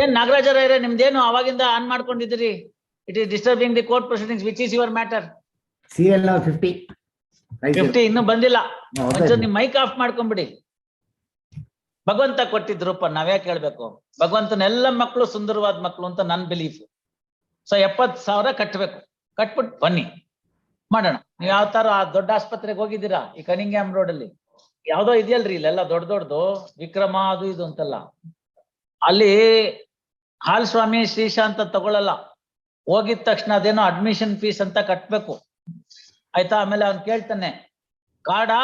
ಏನ್ ನಾಗರಾಜರೇ ನಿಮ್ದೇನು ಅವಾಗಿಂದ ಆನ್ ಮಾಡ್ಕೊಂಡಿದ್ದೀರಿ? It is disturbing the court proceedings which is your matter ನಾವು ಫಿಫ್ಟಿ ಫಿಫ್ಟಿ ಇನ್ನೂ ಬಂದಿಲ್ಲ. ಒಂಚೂರು ನಿಮ್ ಮೈಕ್ ಆಫ್ ಮಾಡ್ಕೊಂಬಿಡಿ. ಭಗವಂತ ಕೊಟ್ಟಿದ್ ರೂಪ ನಾವ್ಯಾಕೆ ಹೇಳ್ಬೇಕು? ಭಗವಂತನ ಎಲ್ಲ ಮಕ್ಕಳು ಸುಂದರವಾದ ಮಕ್ಕಳು ಅಂತ ನನ್ ಬಿಲೀಫ್ ಸೊ ಎಪ್ಪತ್ ಸಾವಿರ ಕಟ್ಬೇಕು. ಕಟ್ಬಿಟ್ಟು ಬನ್ನಿ. ಮಾಡೋಣ. ನೀವ್ ಯಾವ ತರ ಆ ದೊಡ್ಡ ಆಸ್ಪತ್ರೆಗೆ ಹೋಗಿದ್ದೀರಾ? ಈ ಕನಿಂಗ್ಯಾಮ್ ರೋಡ್ ಅಲ್ಲಿ ಯಾವ್ದೋ ಇದೆಯಲ್ರಿ ಇಲ್ಲೆಲ್ಲ ದೊಡ್ಡ ದೊಡ್ಡದು ವಿಕ್ರಮ ಅದು ಇದು ಅಂತೆಲ್ಲ. ಅಲ್ಲಿ ಹಾಲ್ ಸ್ವಾಮಿ ಶ್ರೀಶಾ ಅಂತ ತಗೊಳಲ್ಲ. ಹೋಗಿದ ತಕ್ಷಣ ಅದೇನೋ ಅಡ್ಮಿಷನ್ ಫೀಸ್ ಅಂತ ಕಟ್ಬೇಕು. ಆಯ್ತಾ? ಆಮೇಲೆ ಅವ್ನು ಕೇಳ್ತಾನೆ ಕಾರ್ಡಾ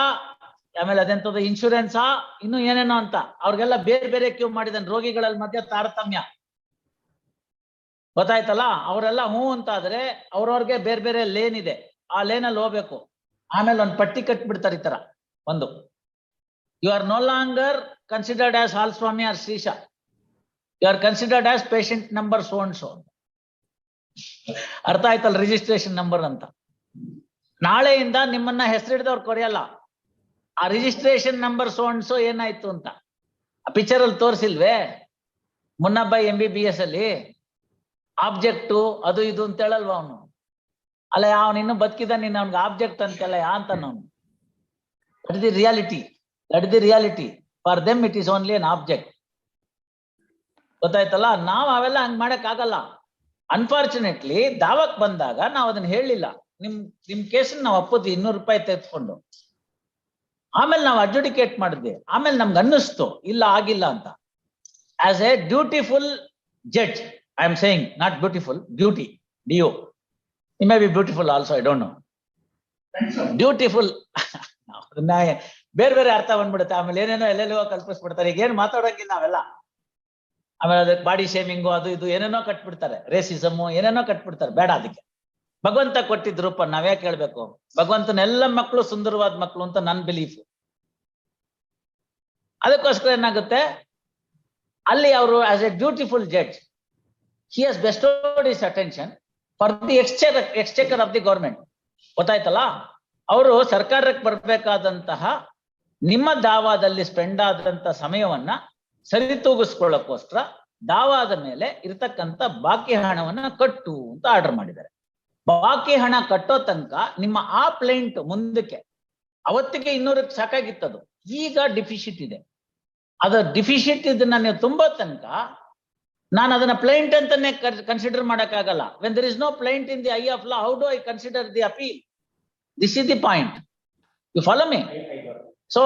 ಆಮೇಲೆ ಅದೆಂತದ್ದು ಇನ್ಶೂರೆನ್ಸಾ ಇನ್ನು ಏನೇನೋ ಅಂತ. ಅವ್ರಿಗೆಲ್ಲ ಬೇರೆ ಬೇರೆ ಕ್ಯೂ ಮಾಡಿದಾನೆ, ರೋಗಿಗಳಲ್ಲಿ ಮಧ್ಯ ತಾರತಮ್ಯ. ಗೊತ್ತಾಯ್ತಲ್ಲ? ಅವರೆಲ್ಲ ಹ್ಞೂ ಅಂತ ಆದ್ರೆ ಅವ್ರವ್ರಿಗೆ ಬೇರೆ ಬೇರೆ ಲೇನ್ ಇದೆ. ಆ ಲೇನ್ ಅಲ್ಲಿ ಹೋಗ್ಬೇಕು. ಆಮೇಲೆ ಒಂದು ಪಟ್ಟಿ ಕಟ್ಬಿಡ್ತಾರೆ ಈ ತರ. ಒಂದು you are no longer considered as Halaswamy R Srisha you are considered as patient number so and so ಅರ್ಥ ಆಯ್ತಲ್ಲ ರಿಜಿಸ್ಟ್ರೇಷನ್ ನಂಬರ್ ಅಂತ? ನಾಳೆಯಿಂದ ನಿಮ್ಮನ್ನ ಹೆಸರಿಡ್ದವ್ರು ಕೊರೆಯಲ್ಲ ಆ registration number so and so ಏನಾಯ್ತು ಅಂತ? ಆ ಪಿಕ್ಚರ್ ಅಲ್ಲಿ ತೋರಿಸಿಲ್ವೇ? ಮುನ್ನಬ್ಬ ಎಂ ಬಿ ಬಿ ಎಸ್ ಅಲ್ಲಿ ಆಬ್ಜೆಕ್ಟು ಅದು ಇದು ಅಂತ ಹೇಳಲ್ವ ಅವನು? ಅಲ್ಲ, ಅವನು ಇನ್ನು ಬದುಕಿದ ನೀನ್ ಅವ್ನಿಗೆ ಆಬ್ಜೆಕ್ಟ್ ಅಂತೆಲ್ಲ ಯಾ ಅಂತ ಅವನು that the reality that the reality for them it is only an object ಗೊತ್ತಾಯ್ತಲ್ಲ? ನಾವ್ ಅವೆಲ್ಲ ಹಂಗ್ ಮಾಡಕ್ ಆಗಲ್ಲ ಅನ್ಫಾರ್ಚುನೇಟ್ಲಿ ದಾವಕ್ ಬಂದಾಗ ನಾವ್ ಅದನ್ನ ಹೇಳಿಲ್ಲ. ನಿಮ್ ನಿಮ್ ಕೇಸ್ ನಾವ್ ಅಪ್ಪದ್ವಿ ಇನ್ನೂರು ರೂಪಾಯಿ ತೆಗೆದುಕೊಂಡು. ಆಮೇಲೆ ನಾವು ಅಡ್ಜುಡಿಕೇಟ್ ಮಾಡಿದ್ವಿ. ಆಮೇಲೆ ನಮ್ಗೆ ಅನ್ನಿಸ್ತು, ಇಲ್ಲ, ಆಗಿಲ್ಲ ಅಂತ. As a dutiful judge I am saying not beautiful duty Dio may be beautiful also I don't know dutiful ಬೇರೆ ಬೇರೆ ಅರ್ಥ ಬಂದ್ಬಿಡುತ್ತೆ. ಆಮೇಲೆ ಏನೇನೋ ಎಲ್ಲೆಲ್ಲೋ ಕಲ್ಪಿಸ್ಬಿಡ್ತಾರೆ. ಈಗ ಏನ್ ಮಾತಾಡೋಂಗಿಲ್ಲ ನಾವೆಲ್ಲ ಆಮೇಲೆ ಅದಕ್ಕೆ ಬಾಡಿ ಶೇಮಿಂಗು ಅದು ಇದು ಏನೇನೋ ಕಟ್ಬಿಡ್ತಾರೆ ರೇಸಿಸಮ್ ಏನೇನೋ ಕಟ್ಬಿಡ್ತಾರೆ, ಬೇಡ ಅದಕ್ಕೆ. ಭಗವಂತ ಕೊಟ್ಟಿದ್ ರೂಪ ನಾವ್ಯಾ ಕೇಳ್ಬೇಕು ಭಗವಂತನ ಎಲ್ಲ ಮಕ್ಕಳು ಸುಂದರವಾದ ಮಕ್ಕಳು ಅಂತ ನನ್ ಬಿಲೀಫ್ ಅದಕ್ಕೋಸ್ಕರ ಏನಾಗುತ್ತೆ? ಅಲ್ಲಿ ಅವರು as a beautiful judge he has bestowed his attention for the exchequer exchequer of the government ಗೊತ್ತಾಯ್ತಲ್ಲ? ಅವರು ಸರ್ಕಾರಕ್ಕೆ ಬರ್ಬೇಕಾದಂತಹ ನಿಮ್ಮ ದಾವಾದಲ್ಲಿ ಸ್ಪೆಂಡ್ ಆದಂತ ಸಮಯವನ್ನ ಸರಿತೂಗಿಸ್ಕೊಳ್ಳೋಕ್ಕೋಸ್ಕರ ದಾವಾದ ಮೇಲೆ ಇರತಕ್ಕಂತ ಬಾಕಿ ಹಣವನ್ನ ಕಟ್ಟು ಅಂತ ಆರ್ಡರ್ ಮಾಡಿದ್ದಾರೆ. ಬಾಕಿ ಹಣ ಕಟ್ಟೋ ತನಕ ನಿಮ್ಮ ಆ ಪ್ಲೇಂಟ್ ಮುಂದಕ್ಕೆ ಅವತ್ತಿಗೆ ಇನ್ನೂರಕ್ಕೆ ಸಾಕಾಗಿತ್ತದು. ಈಗ ಡಿಫಿಶಿಟ್ ಇದೆ. ಅದರ ಡಿಫಿಶಿಟ್ ಇದನ್ನ ನೀವು ತುಂಬೋ ತನಕ ನಾನು ಅದನ್ನ ಪ್ಲೇಂಟ್ ಅಂತಾನೆ ಕನ್ಸಿಡರ್ ಮಾಡಕ್ಕಾಗಲ್ಲ. When there is no plaint in the eye of law how do I consider the appeal this is the point you follow me so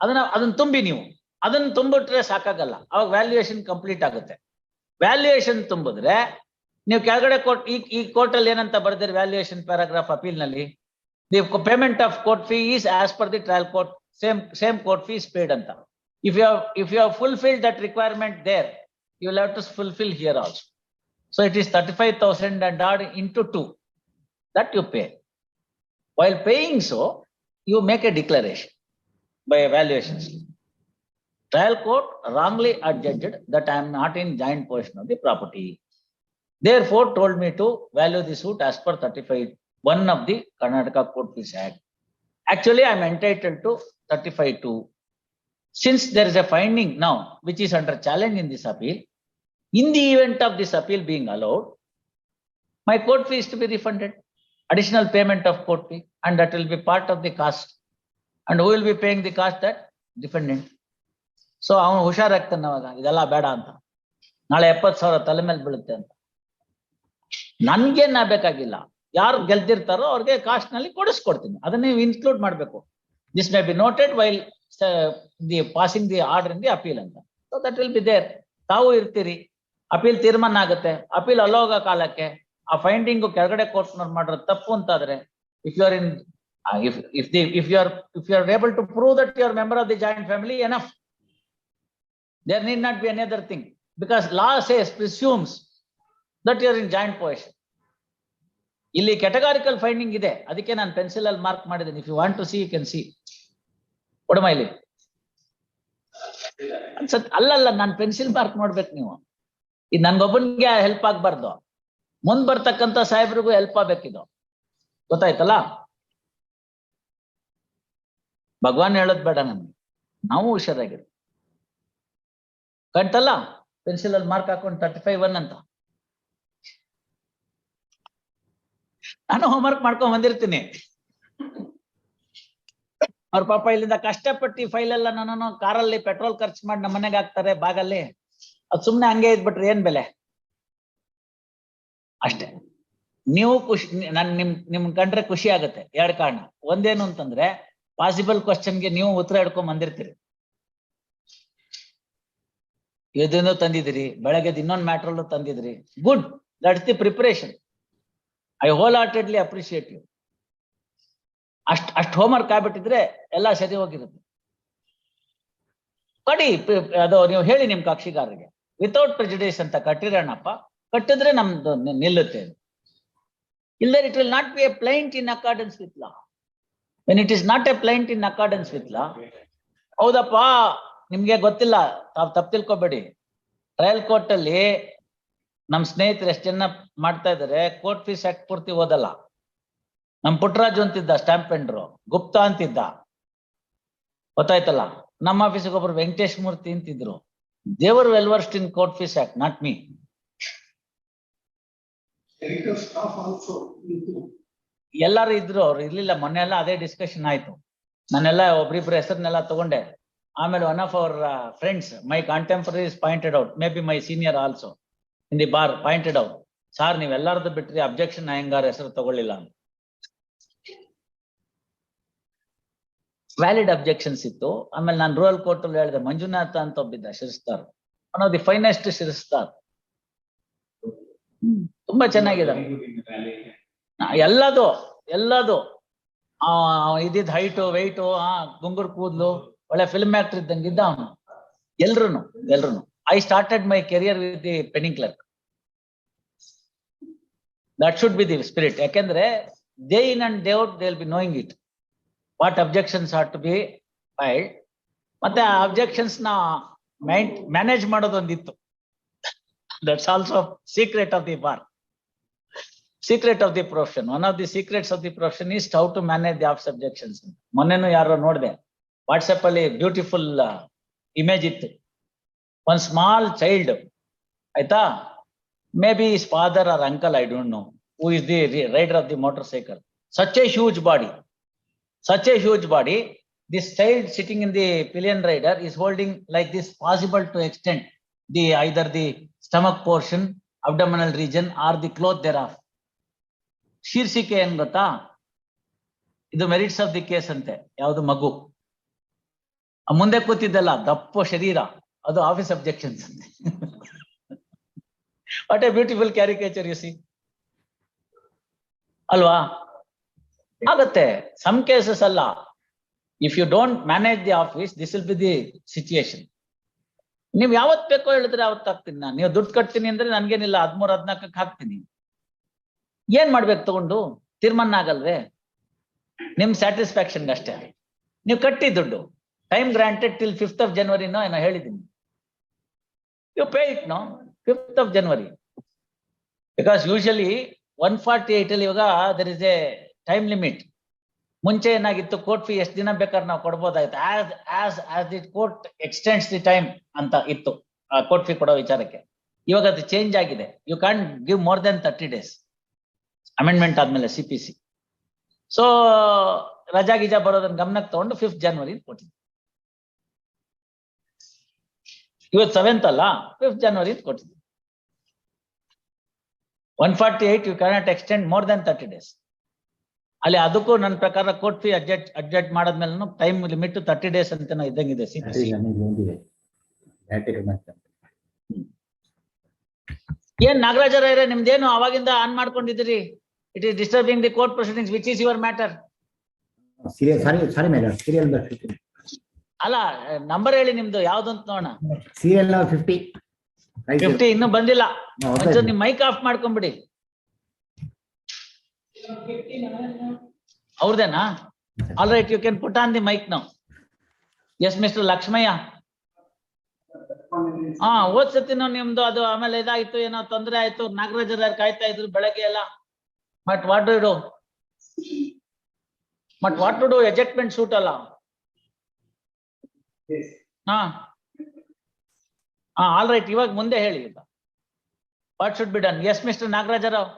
ಅದನ್ನ ಅದನ್ನ ತುಂಬಿ ನೀವು. ಅದನ್ನ ತುಂಬಿಟ್ರೆ ಸಾಕಾಗಲ್ಲ. ಅವಾಗ ವ್ಯಾಲ್ಯೂಯೇಷನ್ ಕಂಪ್ಲೀಟ್ ಆಗುತ್ತೆ. ವ್ಯಾಲ್ಯೂಯೇಷನ್ ತುಂಬಿದ್ರೆ ನೀವು ಕೆಳಗಡೆ ಕೋರ್ಟ್ ಈ ಈ ಕೋರ್ಟ್ ಅಲ್ಲಿ ಏನಂತ ಬರ್ದಿರಿ valuation paragraph ಅಪೀಲ್ನಲ್ಲಿ the payment of court fee is as per the trial court same same court fees paid ಅಂತ. If you if you fulfil that requirement there you will have to fulfil here also so it is thirty five thousand and add into to that you pay while paying so, you make a declaration by evaluation. slip. Trial court wrongly adjudged that I am not in joint possession of the property. Therefore, told me to value the suit as per thirty-five, one of the Karnataka Court Fees Act. Actually, I am entitled to thirty-five two. Since there is a finding now which is under challenge in this appeal, in the event of this appeal being allowed, my court fee is to be refunded additional payment of court fee and that will be part of the cost. And who will be paying the cost that defendant. So ಅವನು ಹುಷಾರಾಗ್ತಾನೆ ಅವಾಗ. ಇದೆಲ್ಲ ಬೇಡ ಅಂತ. ನಾಳೆ ಎಪ್ಪತ್ ಸಾವಿರ ತಲೆ ಮೇಲೆ ಬೀಳುತ್ತೆ ಅಂತ. ನನ್ಗೇನ್ ಬೇಕಾಗಿಲ್ಲ ಯಾರು ಗೆಲ್ತಿರ್ತಾರೋ ಅವ್ರಿಗೆ ಕಾಸ್ಟ್ನಲ್ಲಿ ಕೊಡಿಸ್ಕೊಡ್ತೀನಿ. ಅದನ್ನ ನೀವು ಇನ್ಕ್ಲೂಡ್ ಮಾಡ್ಬೇಕು. This may be noted while the passing the order in the appeal ಅಂತ. So that will be there ತಾವು ಇರ್ತೀರಿ. ಅಪೀಲ್ ತೀರ್ಮಾನ ಆಗುತ್ತೆ. ಅಪೀಲ್ ಅಲ್ಲೋಗ ಕಾಲಕ್ಕೆ. ಆ ಫೈಂಡಿಂಗ್ ಕೆಳಗಡೆ ಕೋರ್ಟ್ನವ್ರು ಮಾಡಿರೋದು ತಪ್ಪು ಅಂತಾದ್ರೆ if you are in if if the if you are if you are able to prove that you are member of the joint family enough there need not any other thing because law says presumes that you are in joint position ಇಲ್ಲಿ categorical finding ಇದೆ. ಅದಕ್ಕೆ ನಾನು pencil ಅಲ್ಲಿ mark ಮಾಡಿದ್ದೀನಿ. If you want to see you can see ಕೊಡಮ ಇಲ್ಲಿ? ಅನ್ಸತ್ ಅಲ್ಲಲ್ಲ ನಾನು ಪೆನ್ಸಿಲ್ ಮಾರ್ಕ್ ಮಾಡ್ಬೇಕು ನೀವು. ಇದು ನನ್ಗೊಬ್ಬನಿಗೆ ಹೆಲ್ಪ್ ಆಗ್ಬಾರ್ದು. ಮುಂದ್ ಬರ್ತಕ್ಕಂತ ಸಾಹೇಬ್ರಿಗೂ ಹೆಲ್ಪ್ ಆಗ್ಬೇಕಿದು. ಗೊತ್ತಾಯ್ತಲ್ಲ? ಭಗವಾನ್ ಹೇಳೋದ್ ಬೇಡ ನಮ್ಗೆ ನಾವು ಹುಷಾರಾಗಿರು. ಕಂತಲ್ಲ ಪೆನ್ಸಿಲ್ ಅಲ್ಲಿ ಮಾರ್ಕ್ ಹಾಕೊಂಡು ತರ್ಟಿ ಫೈವ್ ಒನ್ ಅಂತ. ನಾನು ಹೋಮ್ವರ್ಕ್ ಮಾಡ್ಕೊಂಡ್ ಬಂದಿರ್ತೀನಿ. ಅವ್ರ ಪಾಪ ಇಲ್ಲಿಂದ ಕಷ್ಟಪಟ್ಟು ಫೈಲ್ ಎಲ್ಲ ನಾನು ಕಾರಲ್ಲಿ ಪೆಟ್ರೋಲ್ ಖರ್ಚು ಮಾಡಿ ನಮ್ಮ ಮನೆಗೆ ಹಾಕ್ತಾರೆ ಬಾಗಲ್ಲಿ. ಅದ್ ಸುಮ್ನೆ ಹಂಗೆ ಇದ್ಬಿಟ್ರೆ ಏನ್ ಬೆಲೆ? ಅಷ್ಟೇ. ನೀವು ಖುಷಿ, ನನ್ ನಿಮ್ ನಿಮ್ ಕಂಡ್ರೆ ಖುಷಿ ಆಗುತ್ತೆ. ಎರಡ್ ಕಾರಣ. ಒಂದೇನು ಅಂತಂದ್ರೆ ಪಾಸಿಬಲ್ ಕ್ವಶನ್ಗೆ ನೀವು ಉತ್ತರ ಹಿಡ್ಕೊಂಡ್ ಬಂದಿರ್ತೀರಿ. ಇದನ್ನು ತಂದಿದ್ರಿ ಬೆಳಗ್ಗೆ ಇನ್ನೊಂದು ಮ್ಯಾಟ್ರಲ್ಲೂ ತಂದಿದ್ರಿ. Good that's the preparation I wholeheartedly appreciate you ಅಷ್ಟ್ ಅಷ್ಟ್ ಹೋಮ್ವರ್ಕ್ ಆಗ್ಬಿಟ್ಟಿದ್ರೆ ಎಲ್ಲ ಸರಿ ಹೋಗಿರುತ್ತೆ. ಕಡಿ ಅದು ನೀವು ಹೇಳಿ ನಿಮ್ ಕಕ್ಷಿಗಾರರಿಗೆ. ವಿತೌಟ್ ಪ್ರೆಜುಡೇಸ್ ಅಂತ ಕಟ್ಟಿರೋಣಪ್ಪ, ಕಟ್ಟಿದ್ರೆ ನಮ್ದು ನಿಲ್ಲುತ್ತೆ ಇಲ್ಲರ್ it will not be a plaint in accordance with law when it is not a plaint in accordance with law ಹೌದಪ್ಪ ನಿಮ್ಗೆ ಗೊತ್ತಿಲ್ಲ ತಾವ್ ತಪ್ಪು ತಿಳ್ಕೊಬೇಡಿ. ಟ್ರಯಲ್ ಕೋರ್ಟ್ ಅಲ್ಲಿ ನಮ್ ಸ್ನೇಹಿತರು ಎಷ್ಟು ಜನ ಮಾಡ್ತಾ ಇದಾರೆ ಕೋರ್ಟ್ ಫೀಸ್ ಆಕ್ಟ್ ಪೂರ್ತಿ ಓದಲ್ಲ ನಮ್ ಪುಟ್ಟರಾಜು ಅಂತಿದ್ದ ಸ್ಟಾಂಪ್ ಪೆಂಡ್ರು ಗುಪ್ತಾ ಅಂತಿದ್ದ. ಗೊತ್ತಾಯ್ತಲ್ಲ? ನಮ್ಮ ಆಫೀಸಿಗೆ ಒಬ್ರು ವೆಂಕಟೇಶ್ ಮೂರ್ತಿ ಅಂತಿದ್ರು. They were well versed in court fees act not me. ಎಲ್ಲಾರು ಇದ್ರು ಅವ್ರು ಇರ್ಲಿಲ್ಲ. ಮೊನ್ನೆ ಎಲ್ಲ ಅದೇ ಡಿಸ್ಕಷನ್ ಆಯ್ತು. ನಾನೆಲ್ಲ ಒಬ್ರಿಬ್ರು ಹೆಸರನ್ನೆಲ್ಲ ತಗೊಂಡೆ. ಆಮೇಲೆ one of our friends my contemporaries pointed out may be my senior also in the bar pointed out sir ನೀವು ಎಲ್ಲಾರ್ದು ಬಿಟ್ರಿ ಅಬ್ಜೆಕ್ಷನ್ ಅಯ್ಯಂಗಾರ್ ಹೆಸರು ತಗೊಳ್ಳಿಲ್ಲ ಅಂತ. ವ್ಯಾಲಿಡ್ ಅಬ್ಜೆಕ್ಷನ್ಸ್ ಇತ್ತು. ಆಮೇಲೆ ನಾನು ರೂರಲ್ ಕೋರ್ಟ್ ಅಲ್ಲಿ ಹೇಳಿದೆ ಮಂಜುನಾಥ ಅಂತ ಒಬ್ಬಿದ್ದ ಶಿರಸ್ತಾರ್. One of the finest ಶಿರಸ್ತಾರ್. ತುಂಬಾ ಚೆನ್ನಾಗಿದೆ ಎಲ್ಲದು ಎಲ್ಲದು. ಆ ಇದಿದ್ ಹೈಟು ವೆಯ್ಟು ಆ ಗುಂಗುರ್ ಕೂದ್ಲು. ಒಳ್ಳೆ ಫಿಲ್ಮ್ ಆಕ್ಟರ್ ಇದ್ದಂಗೆ ಇದ್ದ ಅವನು. ಎಲ್ರು ಎಲ್ರು I started my career with the penning clerk that should be the spirit ಯಾಕೆಂದ್ರೆ they in and they out they will be knowing it what objections are to be filed ಮತ್ತೆ ಆ ಅಬ್ಜೆಕ್ಷನ್ಸ್ನ manage ಮಾಡೋದೊಂದಿತ್ತು. That's also secret of the bar secret of the profession one of the secrets of the profession is how to manage the of subjections ಮೊನ್ನೆನೂ ಯಾರೋ ನೋಡಿದೆ WhatsApp ಅಲ್ಲಿ beautiful image ಇತ್ತು one small child ಆಯ್ತಾ may be his father or uncle I don't know who is the rider of the motorcycle such a huge body such a huge body, this child sitting in the pillion rider is holding like this possible to extend the either the stomach portion, abdominal region or the cloth thereof. ಶೀರ್ಷಿಕೆ ಏನ್ ಗೊತ್ತಾ ಇದು merits of the case ಅಂತೆ ಯಾವುದು ಮಗು ಮುಂದೆ ಕೂತಿದ್ದಲ್ಲ, ದಪ್ಪ ಶರೀರ. ಅದು office objections what a beautiful caricature you see ಅಲ್ವಾ? ಆಗತ್ತೆ. ಸಮ್ ಕೇಸಸ್ ಅಲ್ಲ. If you don't manage the office this will be the situation ನೀವು ಯಾವತ್ ಬೇಕೋ ಹೇಳಿದ್ರೆ ಅವತ್ತು ಹಾಕ್ತೀನಿ ನಾನು. ನೀವು ದುಡ್ಡು ಕಟ್ತೀನಿ ಅಂದ್ರೆ ನನ್ಗೇನಿಲ್ಲ, ಹದ್ಮೂರ್ ಹದ್ನಾಲ್ಕಕ್ಕೆ ಹಾಕ್ತೀನಿ. ಏನ್ ಮಾಡ್ಬೇಕು ತಗೊಂಡು? ತೀರ್ಮಾನ ಆಗಲ್ವೇ? ನಿಮ್ ಸ್ಯಾಟಿಸ್ಫ್ಯಾಕ್ಷನ್ ಅಷ್ಟೇ. ನೀವು ಕಟ್ಟಿ ದುಡ್ಡು. Time granted till fifth of ಜನವರಿನೋ ಏನೋ ಹೇಳಿದ್ದೀನಿ. You pay it no fifth of January because usually one forty eight ಅಲ್ಲಿ ಇವಾಗ there is a time limit ಮುಂಚೆ ಏನಾಗಿತ್ತು ಕೋರ್ಟ್ ಫೀ ಎಷ್ಟು ದಿನ ಬೇಕಾದ್ರೆ ನಾವು ಕೊಡ್ಬೋದಾಗಿತ್ತು. As as as the court extends the time ಅಂತ ಇತ್ತು ಕೋರ್ಟ್ ಫೀ ಕೊಡೋ ವಿಚಾರಕ್ಕೆ. ಇವಾಗ ಅದು ಚೇಂಜ್ ಆಗಿದೆ. You can give more than thirty days amendment ಆದ್ಮೇಲೆ ಸಿ ಪಿ ಸಿ ಸೊ ರಜಾ ಗಿಜಾ ಬರೋದನ್ನ ಗಮನಕ್ಕೆ ತಗೊಂಡು ಫಿಫ್ತ್ ಜನವರಿ ಕೊಟ್ಟಿದ್ವಿ ಇವತ್ತು ಸೆವೆಂತ್ ಅಲ್ಲ? ಫಿಫ್ತ್ ಜನವರಿ ಕೊಟ್ಟಿದ್ವಿ one forty eight you cannot extend more than thirty days ಅಲ್ಲಿ ಅದಕ್ಕೂ ನನ್ನ ಪ್ರಕಾರ ಕೋರ್ಟ್ ಫೀ ಅಡ್ಜಸ್ಟ್ ಅಡ್ಜಸ್ಟ್ ಮಾಡಾದ್ಮೇಲೆ ಟೈಮ್ ಲಿಮಿಟ್ ತರ್ಟಿ ಡೇಸ್ ಅಂತ ಇದ್ದಂಗಿದೆ ಏನ್ ನಾಗರಾಜರ ನಿಮ್ದೇನು ಅವಾಗಿಂದ ಆನ್ ಮಾಡ್ಕೊಂಡಿದ್ದೀರಿ? It is disturbing the court proceedings which is your matter ಸರಿ ಸರಿ ಸರಿ ಮೇಡಮ್ ಸೀರಿಯಲ್ fifty. ಅಲ್ಲ ನಂಬರ್ ಹೇಳಿ ನಿಮ್ದು ಯಾವ್ದು ಅಂತ ನೋಡೋಣ ಫಿಫ್ಟಿ ಇನ್ನು ಬಂದಿಲ್ಲ? ಒಂಚೂರು ನಿಮ್ ಮೈಕ್ ಆಫ್ ಮಾಡ್ಕೊಂಬಿಡಿ. ಅವ್ರದೇನಾ? All right you can put on the mic now yes Mister Lakshmaiah ಹಾ ಹೋದ್ ಸತಿನೂ ನಿಮ್ದು ಅದು ಆಮೇಲೆ ಇದಾಯ್ತು ಏನೋ ತೊಂದರೆ ಆಯ್ತು ನಾಗರಾಜರ ಕಾಯ್ತಾ ಇದ್ರು ಬೆಳಗ್ಗೆ ಎಲ್ಲ. But what do do but what to do ejectment suit ಅಲ್ಲ. ಹಾ. ಹಾ ಆಲ್ ರೈಟ್ ಇವಾಗ ಮುಂದೆ ಹೇಳಿ ಈಗ what should be done yes Mister Nagaraj Rao.